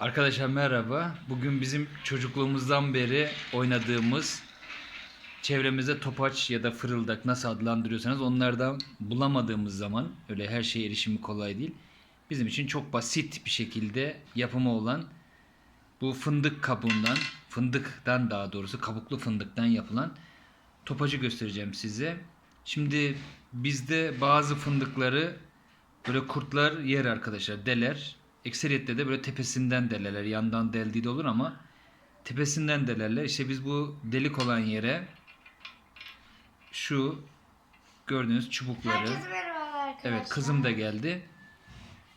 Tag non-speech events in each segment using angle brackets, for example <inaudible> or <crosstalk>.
Arkadaşlar merhaba. Bugün bizim çocukluğumuzdan beri oynadığımız çevremizde topaç ya da fırıldak nasıl adlandırıyorsanız onlardan bulamadığımız zaman öyle her şeye erişimi kolay değil. Bizim için çok basit bir şekilde yapımı olan bu fındık kabuğundan, fındıktan daha doğrusu kabuklu fındıktan yapılan topacı göstereceğim size. Şimdi bizde bazı fındıkları böyle kurtlar yer arkadaşlar, deler. Ekseriyette de böyle tepesinden delerler. Yandan deldiği de olur ama tepesinden delerler. İşte biz bu delik olan yere şu gördüğünüz çubukları Herkese merhaba arkadaşlar. Evet kızım da geldi.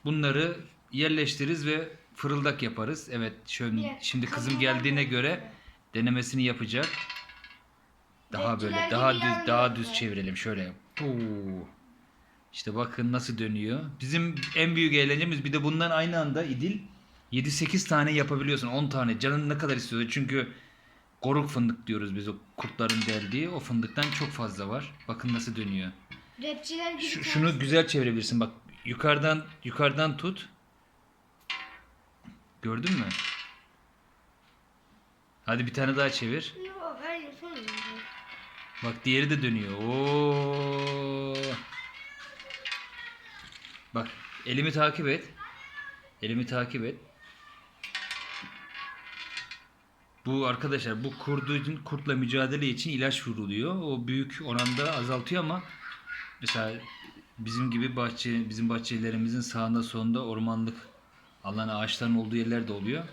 Bunları yerleştiririz ve fırıldak yaparız. Evet şöyle şimdi kızım geldiğine geldi. göre denemesini yapacak. Daha böyle gibi daha düz daha düz çevirelim şöyle. Puu. İşte bakın nasıl dönüyor. Bizim en büyük eğlencemiz bir de bundan aynı anda İdil 7-8 tane yapabiliyorsun. 10 tane. Canın ne kadar istiyorsa. Çünkü koruk fındık diyoruz biz o kurtların deldiği. O fındıktan çok fazla var. Bakın nasıl dönüyor. Rapçiler gibi. Şu- şunu güzel çevirebilirsin. Bak yukarıdan yukarıdan tut. Gördün mü? Hadi bir tane daha çevir. Yok ben yapamıyorum. Bak diğeri de dönüyor. Oo. Elimi takip et. Elimi takip et. Bu arkadaşlar bu kurdun kurtla mücadele için ilaç vuruluyor. O büyük oranda azaltıyor ama mesela bizim gibi bahçe bizim bahçelerimizin sağında solunda ormanlık alan ağaçların olduğu yerler de oluyor.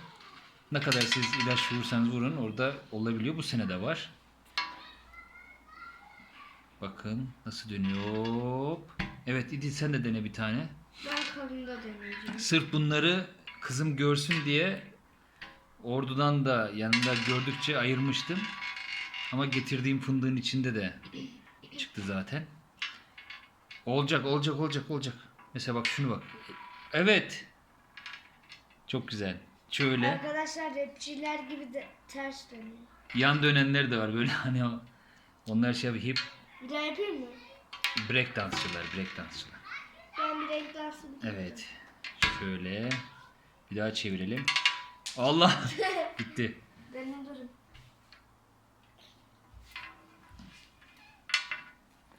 Ne kadar siz ilaç vurursanız vurun orada olabiliyor. Bu sene de var. Bakın nasıl dönüyor. Evet İdil sen de dene bir tane. Ben kalında deneyeceğim. Sırf bunları kızım görsün diye ordudan da yanında gördükçe ayırmıştım. Ama getirdiğim fındığın içinde de çıktı zaten. Olacak, olacak, olacak, olacak. Mesela bak şunu bak. Evet. Çok güzel. Şöyle Arkadaşlar rapçiler gibi de ters dönüyor. yan dönenler de var böyle <laughs> hani o- onlar şey hip Bir daha yapayım mı? break dansçılar, break dansçılar. Bir dansı Evet. Şöyle bir daha çevirelim. Allah <laughs> bitti. Benim durun.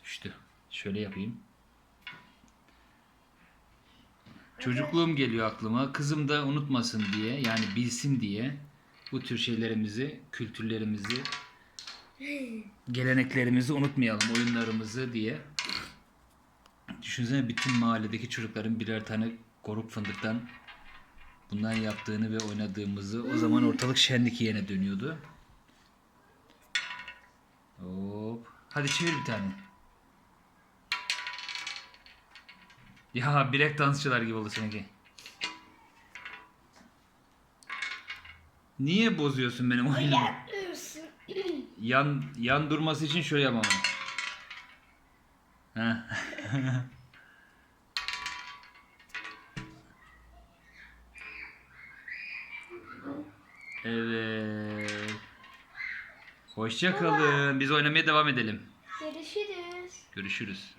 Düştü. Şöyle yapayım. Çocukluğum geliyor aklıma. Kızım da unutmasın diye yani bilsin diye bu tür şeylerimizi, kültürlerimizi, <laughs> geleneklerimizi unutmayalım, oyunlarımızı diye. Düşünsene bütün mahalledeki çocukların birer tane koruk fındıktan bundan yaptığını ve oynadığımızı. O zaman ortalık şenlik yerine dönüyordu. Hop. Hadi çevir bir tane. Ya bilek dansçılar gibi oldu seninki. Niye bozuyorsun benim oyunumu? Yan yan durması için şöyle yapmam. Heh. <laughs> evet. Hoşça kalın. Biz oynamaya devam edelim. Görüşürüz. Görüşürüz.